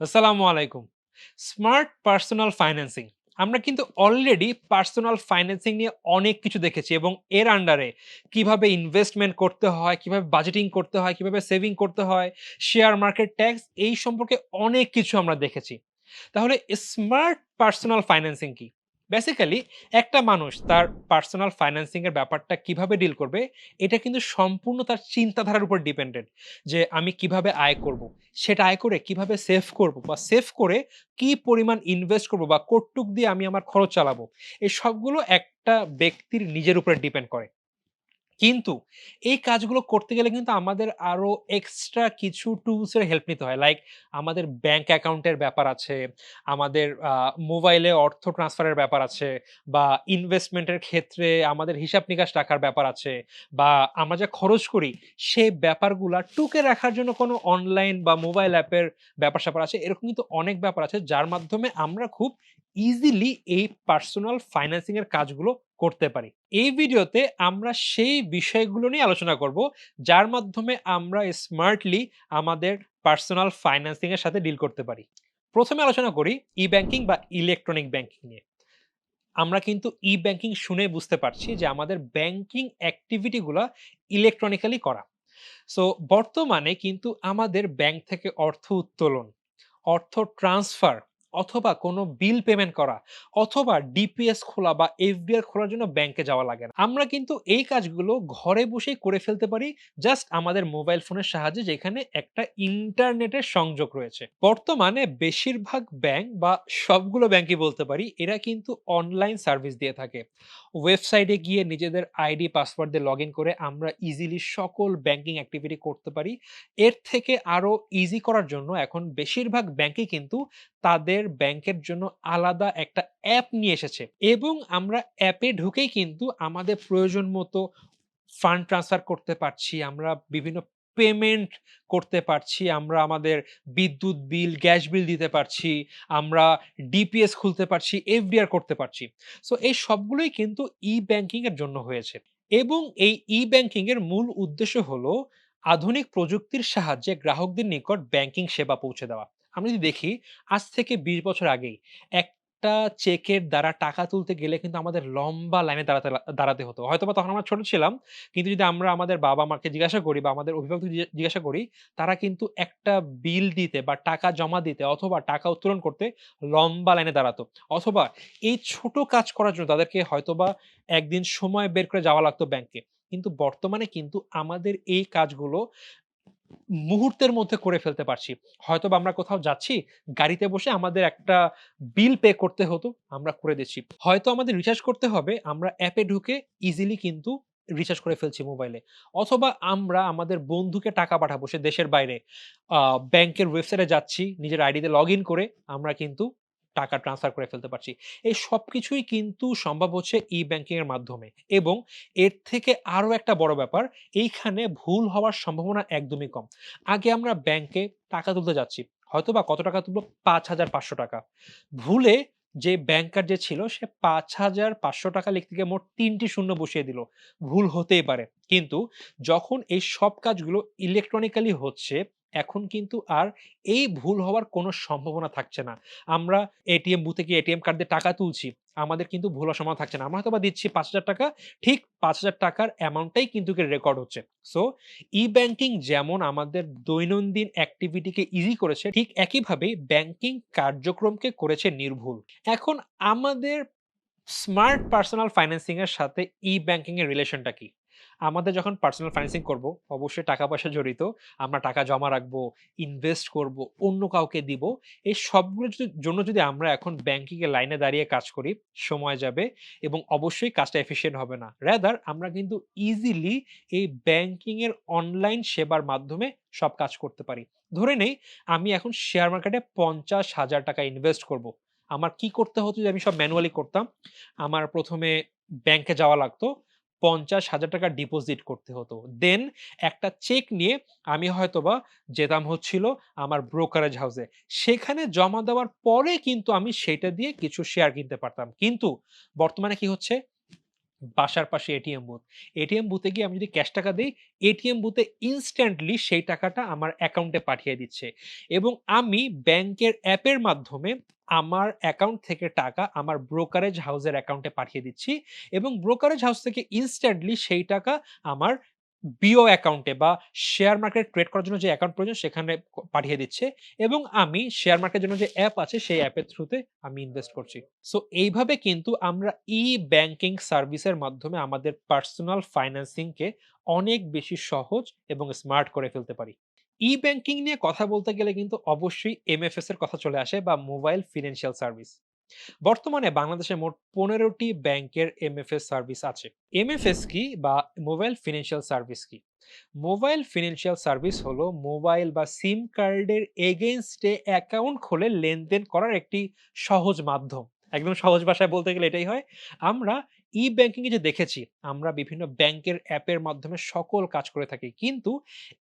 আসসালামু আলাইকুম। Smart personal financing. আমরা কিন্তু অলরেডি পার্সোনাল ফাইন্যান্সিং নিয়ে অনেক কিছু দেখেছি এবং এর আন্ডারে কীভাবে ইনভেস্টমেন্ট করতে হয়, কীভাবে বাজেটিং করতে হয়, কীভাবে সেভিং করতে হয়, শেয়ার মার্কেট ট্যাক্স এই সম্পর্কে অনেক কিছু আমরা দেখেছি। তাহলে স্মার্ট পার্সোনাল ফাইন্যান্সিং কি? বেসিক্যালি একটা মানুষ তার পার্সোনাল ফাইন্যান্সিংয়ের ব্যাপারটা কীভাবে ডিল করবে, এটা কিন্তু সম্পূর্ণ তার চিন্তাধারার উপর ডিপেন্ডেন্ট। যে আমি কীভাবে আয় করব? সেটা আয় করে কীভাবে সেভ করব বা সেভ করে কি পরিমাণ ইনভেস্ট করব বা কটটুক দিয়ে আমি আমার খরচ চালাবো। এই সবগুলো একটা ব্যক্তির নিজের উপরে ডিপেন্ড করে। কিন্তু এই কাজগুলো করতে গেলে কিন্তু আমাদের আরও এক্সট্রা কিছু টুলস এর হেল্প নিতে হয়। লাইক আমাদের ব্যাংক অ্যাকাউন্টের ব্যাপার আছে, আমাদের মোবাইলে অর্থ ট্রান্সফারের ব্যাপার আছে বা ইনভেস্টমেন্টের ক্ষেত্রে আমাদের হিসাব-নিকাশ রাখার ব্যাপার আছে বা আমরা যা খরচ করি সেই ব্যাপারগুলা টুকে রাখার জন্য কোনো অনলাইন বা মোবাইল অ্যাপের ব্যাপার-স্যাপার আছে। এরকম কিন্তু অনেক ব্যাপার আছে যার মাধ্যমে আমরা খুব ইজিলি এই পার্সোনাল ফাইন্যান্সিং এর কাজগুলো করতে পারি। এই ভিডিওতে আমরা সেই বিষয়গুলো নিয়ে আলোচনা করব, যার মাধ্যমে আমরা স্মার্টলি আমাদের পার্সোনাল ফাইন্যান্সিং এর সাথে ডিল করতে পারি। প্রথমে আলোচনা করি ই-ব্যাংকিং বা ইলেকট্রনিক ব্যাংকিং নিয়ে। আমরা কিন্তু ই-ব্যাংকিং শুনে বুঝতে পারছি যে আমাদের ব্যাংকিং অ্যাক্টিভিটিগুলো ইলেকট্রনিক্যালি করা। সো বর্তমানে কিন্তু আমাদের ব্যাংক থেকে অর্থ উত্তোলন, অর্থ ট্রান্সফার অথবা কোনো বিল পেমেন্ট করা অথবা ডিপিএস খোলা বা এফডিআর খোলার জন্য ব্যাংকে যাওয়া লাগে না। আমরা কিন্তু এই কাজগুলো ঘরে বসেই করে ফেলতে পারি জাস্ট আমাদের মোবাইল ফোনের সাহায্যে যেখানে একটা ইন্টারনেটের সংযোগ রয়েছে। বর্তমানে বেশিরভাগ ব্যাংক বা সবগুলো ব্যাংকই বলতে পারি, এরা কিন্তু অনলাইন সার্ভিস দিয়ে থাকে। ওয়েবসাইটে গিয়ে নিজেদের আইডি পাসওয়ার্ড দিয়ে লগইন করে আমরা ইজিলি সকল ব্যাংকিং অ্যাক্টিভিটি করতে পারি। এর থেকে আরও ইজি করার জন্য এখন বেশিরভাগ ব্যাংকই কিন্তু তাদের ব্যাংকের জন্য আলাদা একটা অ্যাপ নিয়ে এসেছে এবং আমরা অ্যাপে ঢুকেই কিন্তু আমাদের প্রয়োজন মতো ফান্ড ট্রান্সফার করতে পারছি। আমরা বিভিন্ন পেমেন্ট করতে পারছি। আমরা আমাদের বিদ্যুৎ বিল, গ্যাস বিল দিতে পারছি। আমরা ডিপিএস খুলতে পারছি, এফডিআর করতে পারছি। সো এই সবগুলোই কিন্তু ই-ব্যাংকিং এর জন্য হয়েছে এবং এই ই ব্যাংকিংয়ের মূল উদ্দেশ্য হলো আধুনিক প্রযুক্তির সাহায্যে গ্রাহকদের নিকট ব্যাংকিং সেবা পৌঁছে দেওয়া। আমরা যদি দেখি আজ থেকে ২০ বছর আগেই একটা চেকের দ্বারা টাকা তুলতে গেলে কিন্তু আমাদের লম্বা লাইনে দাঁড়াতে দাঁড়াতে হতো। হয়তোবা তখন আমরা ছোট ছিলাম। কিন্তু যদি আমরা আমাদের বাবা-মাকে জিজ্ঞাসা করি বা আমাদের অভিভাবকদের জিজ্ঞা জিজ্ঞাসা করি, তারা কিন্তু একটা বিল দিতে বা টাকা জমা দিতে অথবা টাকা উত্তোলন করতে লম্বা লাইনে দাঁড়াতো। অথবা এই ছোট কাজ করার জন্য তাদেরকে হয়তোবা একদিন সময় বের করে যাওয়া লাগতো ব্যাংকে। কিন্তু বর্তমানে কিন্তু আমাদের এই কাজগুলো মুহূর্তের মধ্যে করে ফেলতে পারছি। হয়তো আমরা কোথাও যাচ্ছি, গাড়িতে বসে আমাদের একটা বিল পে করতে হতো, আমরা করে দিচ্ছি। হয়তো আমাদের রিচার্জ করতে হবে, আমরা অ্যাপে ঢুকে ইজিলি কিন্তু রিচার্জ করে ফেলছি মোবাইলে। অথবা আমরা আমাদের বন্ধুকে টাকা পাঠাবো সে দেশের বাইরে। ব্যাংকের ওয়েবসাইটে যাচ্ছি, নিজের আইডিতে লগ করে আমরা কিন্তু টাকা ট্রান্সফার করে ফেলতে পারছি। এই সব কিছুই কিন্তু সম্ভব হচ্ছে ই-ব্যাংকিং এর মাধ্যমে এবং এর থেকে আরও একটা বড় ব্যাপার, এইখানে ভুল হওয়ার সম্ভাবনা একদমই কম। আগে আমরা ব্যাংকে টাকা তুলতে যাচ্ছি। হয়তো বা কত টাকা তুলবো? ৳৫,৫০০ ভুলে যে ব্যাংকার যে ছিল সে ৳৫,৫০০ লিখতে গিয়ে মোট তিনটি শূন্য বসিয়ে দিল। ভুল হতেই পারে। কিন্তু যখন এই সব কাজগুলো ইলেকট্রনিক্যালি হচ্ছে, এখন কিন্তু আর এই ভুল হওয়ার কোনো সম্ভাবনা থাকছে না। আমরা এটিএম বুথে গিয়ে এটিএম কার্ড দিয়ে টাকা তুলছি। আমাদের কিন্তু ভুল হওয়ার সম্ভাবনা থাকছে না। আমরা হয়তো বা দিচ্ছি ৳৫,০০০ ঠিক পাঁচ হাজার টাকার অ্যামাউন্টটাই কিন্তু রেকর্ড হচ্ছে। সো ই-ব্যাংকিং যেমন আমাদের দৈনন্দিন অ্যাক্টিভিটিকে ইজি করেছে, ঠিক একইভাবেই ব্যাংকিং কার্যক্রমকে করেছে নির্ভুল। এখন আমাদের স্মার্ট পার্সোনাল ফাইন্যান্সিং এর সাথে ই ব্যাংকিংয়ের রিলেশনটা কি? আমাদের যখন পার্সোনাল ফাইন্যান্সিং করব, অবশ্যই টাকা-পয়সা জড়িত। আমরা টাকা জমা রাখব, ইনভেস্ট করব, অন্য কাউকে দিব। এই সবগুলোর জন্য যদি আমরা এখন ব্যাংকিং এর লাইনে দাঁড়িয়ে কাজ করি, সময় যাবে এবং অবশ্যই কাজটা এফিশিয়েন্ট হবে না। রাদার আমরা কিন্তু ইজিলি এই ব্যাংকিংয়ের অনলাইন সেবার মাধ্যমে সব কাজ করতে পারি। ধরে নেই আমি এখন শেয়ার মার্কেটে ৳৫০,০০০ ইনভেস্ট করব। আমার কি করতে হতো যে আমি সব ম্যানুয়ালি করতাম। আমার প্রথমে ব্যাংকে যাওয়া লাগতো। ৳৫০,০০০ ডিপোজিট করতে হতো। দেন একটা চেক নিয়ে আমি হয়তোবা যেতাম হচ্ছিল আমার ব্রোকারেজ হাউসে। সেখানে জমা দেওয়ার পরে কিন্তু আমি সেটা দিয়ে কিছু শেয়ার কিনতে পারতাম। কিন্তু বর্তমানে কি হচ্ছে? বাসার পাশে এটিএম বুথ। এটিএম বুথে গিয়ে আমি যদি ক্যাশ টাকা দিই এটিএম বুথে ইনস্ট্যান্টলি সেই টাকাটা আমার অ্যাকাউন্টে পাঠিয়ে দিচ্ছে। এবং আমি ব্যাংকের অ্যাপের মাধ্যমে আমার অ্যাকাউন্ট থেকে টাকা আমার ব্রোকারেজ হাউসের অ্যাকাউন্টে পাঠিয়ে দিচ্ছি এবং ব্রোকারেজ হাউস থেকে ইনস্ট্যান্টলি সেই টাকা আমার বিও অ্যাকাউন্টে বা শেয়ার মার্কেট ট্রেড করার জন্য যে অ্যাকাউন্ট প্রয়োজন সেখানে পাঠিয়ে দিচ্ছে এবং আমি শেয়ার মার্কেটের জন্য যে অ্যাপ আছে সেই অ্যাপের থ্রুতে আমি ইনভেস্ট করছি। সো এইভাবে কিন্তু আমরা ই-ব্যাংকিং সার্ভিসের মাধ্যমে আমাদের পার্সোনাল ফাইন্যান্সিং কে অনেক বেশি সহজ এবং স্মার্ট করে ফেলতে পারি। ই-ব্যাংকিং নিয়ে কথা বলতে গেলে কিন্তু অবশ্যই এমএফএস এর কথা চলে আসে বা মোবাইল ফিনান্সিয়াল সার্ভিস। বর্তমানে বাংলাদেশে মোট ১৫ টি ব্যাংকের এমএফএস সার্ভিস আছে। এমএফএস কি বা মোবাইল ফিনান্সিয়াল সার্ভিস কি? মোবাইল ফিনান্সিয়াল সার্ভিস হলো মোবাইল বা সিম কার্ডের এগেইনস্ট এ অ্যাকাউন্ট খুলে লেনদেন করার একটি সহজ মাধ্যম। একদম সহজ ভাষায় বলতে গেলে এটাই হয়। আমরা ই-ব্যাংকিং এ যে দেখেছি, আমরা বিভিন্ন ব্যাংকের অ্যাপের মাধ্যমে সকল কাজ করে থাকি। কিন্তু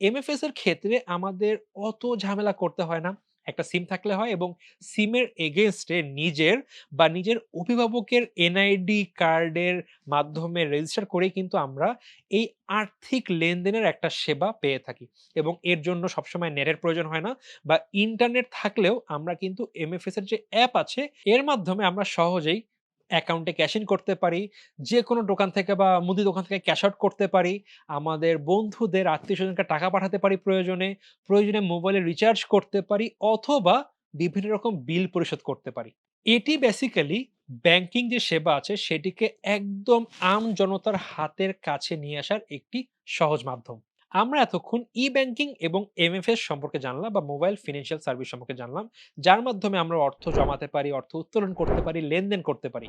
এমএফএস এর ক্ষেত্রে আমাদের অত ঝামেলা করতে হয় না। একটা সিম থাকলে হয় এবং সিমের এগেনস্টে নিজের বা নিজের অভিভাবকের এনআইডি কার্ডের মাধ্যমে রেজিস্টার করেই কিন্তু আমরা এই আর্থিক লেনদেনের একটা সেবা পেয়ে থাকি। এবং এর জন্য সবসময় নেটের প্রয়োজন হয় না বা ইন্টারনেট থাকলেও আমরা কিন্তু এমএফএস এর যে অ্যাপ আছে, এর মাধ্যমে আমরা সহজেই অ্যাকাউন্টে ক্যাশ ইন করতে পারি। যে কোনো দোকান থেকে বা মুদি দোকান থেকে ক্যাশ আউট করতে পারি। আমাদের বন্ধুদের, আত্মীয় স্বজনকে টাকা পাঠাতে পারি প্রয়োজনে। প্রয়োজনে মোবাইলে রিচার্জ করতে পারি অথবা বিভিন্ন রকম বিল পরিশোধ করতে পারি। এটি বেসিক্যালি ব্যাংকিং যে সেবা আছে সেটিকে একদম আম জনতার হাতের কাছে নিয়ে আসার একটি সহজ মাধ্যম। আমরা এতক্ষণ ই-ব্যাংকিং এবং এমএফএস সম্পর্কে জানলাম বা মোবাইল ফিনান্সিয়াল সার্ভিস সম্পর্কে জানলাম। যার মাধ্যমে আমরা অর্থ জমাতে পারি, অর্থ উত্তোলন করতে পারি, লেনদেন করতে পারি।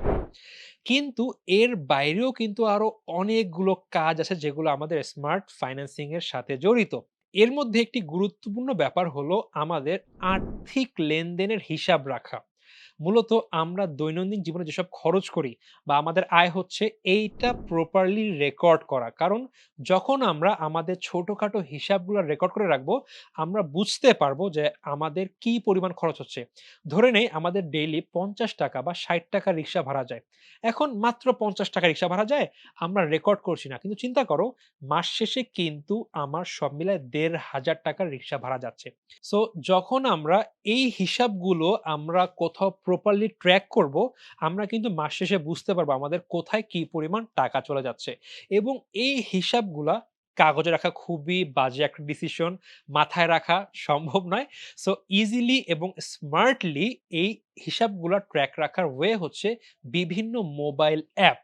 কিন্তু এর বাইরেও কিন্তু আরও অনেকগুলো কাজ আছে যেগুলো আমাদের স্মার্ট ফাইন্যান্সিং এর সাথে জড়িত। এর মধ্যে একটি গুরুত্বপূর্ণ ব্যাপার হলো আমাদের আর্থিক লেনদেনের হিসাব রাখা। মূলত আমরা দৈনন্দিন জীবনে যেসব খরচ করি বা আমাদের আয় হচ্ছে এইটা প্রপারলি রেকর্ড করা। কারণ যখন আমরা আমাদের ছোটখাটো হিসাবগুলো রেকর্ড করে রাখব, আমরা বুঝতে পারব যে আমাদের কি পরিমাণ খরচ হচ্ছে। ধরে নেই আমাদের ডেইলি ৳৫০ বা ৳৬০ রিক্সা ভাড়া যায়। এখন মাত্র ৳৫০ রিক্সা ভাড়া যায়, আমরা রেকর্ড করছি না। কিন্তু চিন্তা করো মাস শেষে কিন্তু আমার সব মিলায় ৳১৫০০ রিক্সা ভাড়া যাচ্ছে। সো যখন আমরা এই হিসাবগুলো আমরা কোথাও প্রপারলি ট্র্যাক করব, আমরা কিন্তু মাস শেষে বুঝতে পারব আমাদের কোথায় কি পরিমাণ টাকা চলে যাচ্ছে। এবং এই হিসাবগুলা কাগজে রাখা খুবই বাজে একটা ডিসিশন। মাথায় রাখা সম্ভব নয়। সো ইজিলি এবং স্মার্টলি এই হিসাবগুলা ট্র্যাক রাখার ওয়ে হচ্ছে বিভিন্ন মোবাইল অ্যাপ।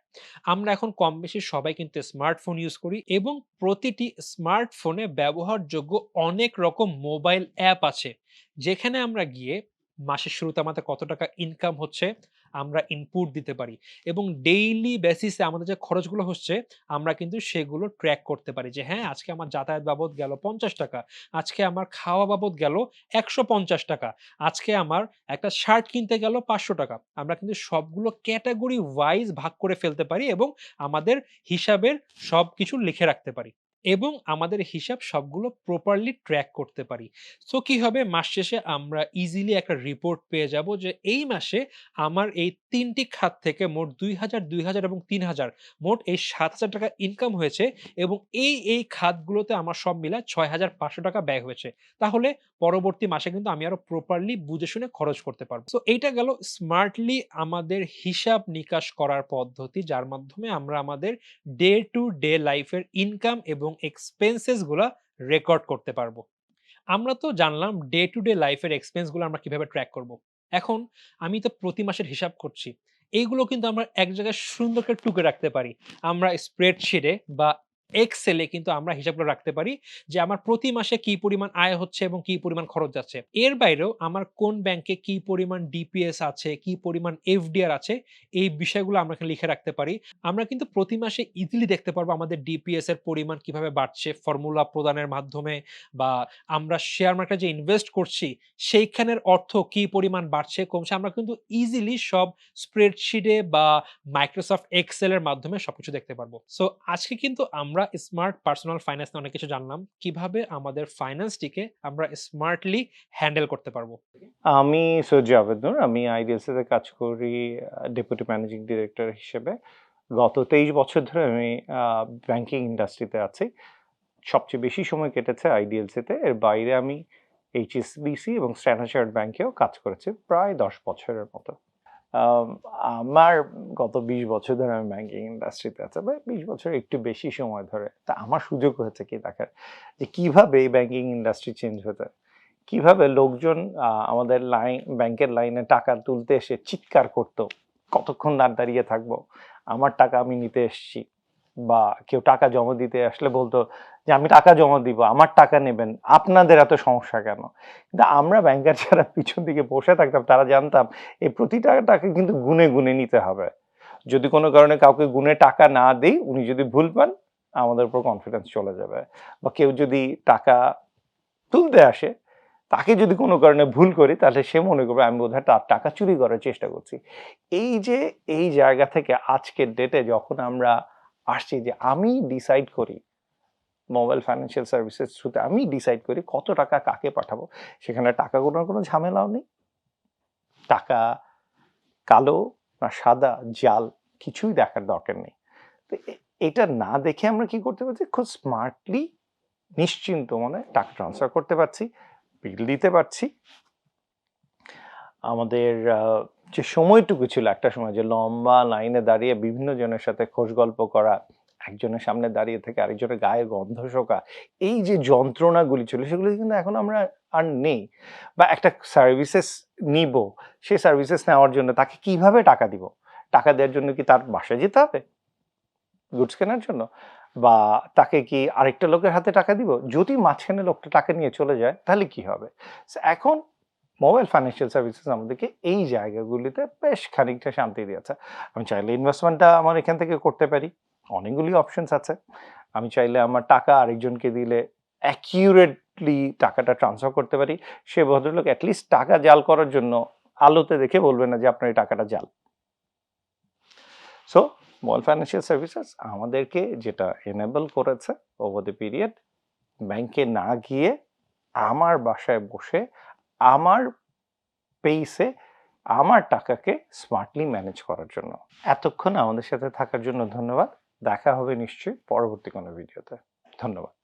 আমরা এখন কম বেশি সবাই কিন্তু স্মার্টফোন ইউজ করি এবং প্রতিটি স্মার্টফোনে ব্যবহারযোগ্য অনেক রকম মোবাইল অ্যাপ আছে। যেখানে আমরা গিয়ে মাসের শুরুতে আমাদের কত টাকা ইনকাম হচ্ছে, আমরা ইনপুট দিতে পারি। এবং ডেইলি বেসিসে আমাদের যে খরচগুলো হচ্ছে, আমরা কিন্তু সেগুলো ট্র্যাক করতে পারি যে হ্যাঁ আজকে আমার যাতায়াত বাবদ গেল পঞ্চাশ টাকা, আজকে আমার খাওয়া বাবদ গেল একশো পঞ্চাশ টাকা, আজকে আমার একটা শার্ট কিনতে গেল পাঁচশো টাকা। আমরা কিন্তু সবগুলো ক্যাটাগরি ওয়াইজ ভাগ করে ফেলতে পারি এবং আমাদের হিসাবের সব কিছু লিখে রাখতে পারি। এবং আমাদের হিসাব সবগুলো প্রপারলি ট্র্যাক করতে পারি। সো কি হবে মাস শেষে আমরা ইজিলি একটা রিপোর্ট পেয়ে যাব যে এই মাসে আমার এই তিনটি খাত থেকে মোট ২,০০০, ২,০০০ এবং ৩,০০০ মোট এই ৳৭,০০০ ইনকাম হয়েছে এবং এই, এই খাতগুলোতে আমার সব মিলায় ৳৬,৫০০ ব্যয় হয়েছে। তাহলে পরবর্তী মাসে কিন্তু আমি আরও প্রপারলি বুঝে শুনে খরচ করতে পারব সো এইটা গেল স্মার্টলি আমাদের হিসাব নিকাশ করার পদ্ধতি যার মাধ্যমে আমরা আমাদের ডে টু ডে লাইফের ইনকাম এবং এক্সপেন্সেসগুলা রেকর্ড করতে পারব। আমরা তো জানলাম ডে টু ডে লাইফের এক্সপেন্সগুলো আমরা কীভাবে ট্র্যাক করব। এখন আমি তো প্রতি মাসের হিসাব করছি। এইগুলো কিন্তু আমরা এক জায়গায় সুন্দর করে টুকে রাখতে পারি। আমরা স্প্রেডশিটে বা এক্সেলে কিন্তু আমরা হিসাবগুলো রাখতে পারি যে আমার প্রতি মাসে কি পরিমাণ আয় হচ্ছে এবং কি পরিমাণ খরচ যাচ্ছে। এর বাইরেও আমার কোন ব্যাংকে কি পরিমাণ ডিপিএস আছে, কি পরিমাণ এফডিআর আছে এই বিষয়গুলো আমরা এখানে লিখে রাখতে পারি। আমরা কিন্তু প্রতি মাসে ইজিলি দেখতে পারব আমাদের ডিপিএস এর পরিমাণ কীভাবে বাড়ছে ফর্মুলা প্রদানের মাধ্যমে বা আমরা শেয়ার মার্কেটে যে ইনভেস্ট করছি সেইখানের অর্থ কি পরিমাণ বাড়ছে কমছে আমরা কিন্তু ইজিলি সব স্প্রেডশিটে বা মাইক্রোসফট এক্সেল এর মাধ্যমে সবকিছু দেখতে পারব। সো আজকে কিন্তু আমরা স্মার্ট পার্সোনাল ফাইন্যান্স নিয়ে অনেক কিছু জানলাম। কীভাবে আমাদের ফাইন্যান্সটিকে আমরা স্মার্টলি হ্যান্ডেল করতে পারব। আমি সৈয়দ জাভেদ নূর। আমি আইডিএলসি তে কাজ করি ডেপুটি ম্যানেজিং ডিরেক্টর হিসেবে। গত তেইশ বছর ধরে আমি ব্যাংকিং ইন্ডাস্ট্রিতে আছি সবচেয়ে বেশি সময় কেটেছে আইডিএলসিতে এর বাইরে আমি এইচএসবিসি এবং স্ট্যান্ডার্ড ব্যাংকেও কাজ করেছি, প্রায় দশ বছরের মতো আমার গত বিশ বছর ধরে আমি ব্যাংকিং ইন্ডাস্ট্রিতে আছি, বা বিশ বছর একটু বেশি সময় ধরে। তা আমার সুযোগ হয়েছে কি দেখার? যে কীভাবে এই ব্যাংকিং ইন্ডাস্ট্রি চেঞ্জ হতে কীভাবে লোকজন আমাদের লাইন ব্যাংকের লাইনে টাকা তুলতে এসে চিৎকার করতো, কতক্ষণ দাঁড় দাঁড়িয়ে থাকব? আমার টাকা আমি নিতে এসেছি। বা কেউ টাকা জমা দিতে আসলে বলতো যে আমি টাকা জমা দিব, আমার টাকা নেবেন, আপনাদের এত সমস্যা কেন? কিন্তু আমরা ব্যাংকার যারা পিছন দিকে বসে থাকতাম, তারা জানতাম এই প্রতিটা টাকা কিন্তু গুনে গুনে নিতে হবে। যদি কোনো কারণে কাউকে গুনে টাকা না দিই, উনি যদি ভুল পান, আমাদের উপর কনফিডেন্স চলে যাবে। বা কেউ যদি টাকা তুলতে আসে, তাকে যদি কোনো কারণে ভুল করি, তাহলে সে মনে করবে, আমি বোধহয় তার টাকা চুরি করার চেষ্টা করছি। এই যে, এই জায়গা থেকে আজকের ডেটে যখন আমরা আসছি যে আমি ডিসাইড করি মোবাইল ফাইন্যান্সিয়াল সার্ভিসেস থ্রুতে আমি ডিসাইড করি কত টাকা কাকে পাঠাবো। সেখানে টাকা গোনার কোনো ঝামেলাও নেই। টাকা কালো না সাদা, জাল কিছুই দেখার দরকার নেই। তো এটা না দেখে আমরা কি করতে পারছি? খুব স্মার্টলি নিশ্চিন্ত মনে টাকা ট্রান্সফার করতে পারছি বিল দিতে পারছি। আমাদের যে সময়টুকু ছিল একটা সময় যে লম্বা লাইনে দাঁড়িয়ে বিভিন্ন জনের সাথে খোঁজ গল্প করা একজনের সামনে দাঁড়িয়ে থেকে আরেকজনের গায়ে গন্ধ শোকা, এই যে যন্ত্রণাগুলি ছিল, সেগুলো কিন্তু এখন আমরা আর নেই। বা একটা সার্ভিসেস নিব, সেই সার্ভিসেস নেওয়ার জন্য তাকে কীভাবে টাকা দিব? টাকা দেওয়ার জন্য কি তার বাসায় যেতে হবে? গুডস কেনার জন্য? বা তাকে কি আরেকটা লোকের হাতে টাকা দিব? যদি মাঝখানে লোকটা টাকা নিয়ে চলে যায়, তাহলে কি হবে? এখন মোবাইল ফাইন্যান্সিয়াল সার্ভিসেস আমাদেরকে এই জায়গাগুলিতে বেশ খানিকটা শান্তি দিয়েছে। আমি চাইলে ইনভেস্টমেন্টটা আমার এখান থেকে করতে পারি। অনেকগুলি অপশনস আছে। আমি চাইলে আমার টাকা আরেকজনকে দিলে অ্যাকিউরেটলি টাকাটা ট্রান্সফার করতে পারি। সে ভদ্রলোক অ্যাটলিস্ট টাকা জাল করার জন্য আলোতে দেখে বলবে না যে আপনার এই টাকাটা জাল। সো মোবাইল ফাইন্যান্সিয়াল সার্ভিসেস আমাদেরকে যেটা এনেবল করেছে ওভার দ্য পিরিয়ড ব্যাংকে না গিয়ে আমার বাসায় বসে, আমার পেইসে আমার টাকাকে স্মার্টলি ম্যানেজ করার জন্য। এতক্ষণ আমাদের সাথে থাকার জন্য ধন্যবাদ। দেখা হবে নিশ্চয়ই পরবর্তী কোনো ভিডিওতে। ধন্যবাদ।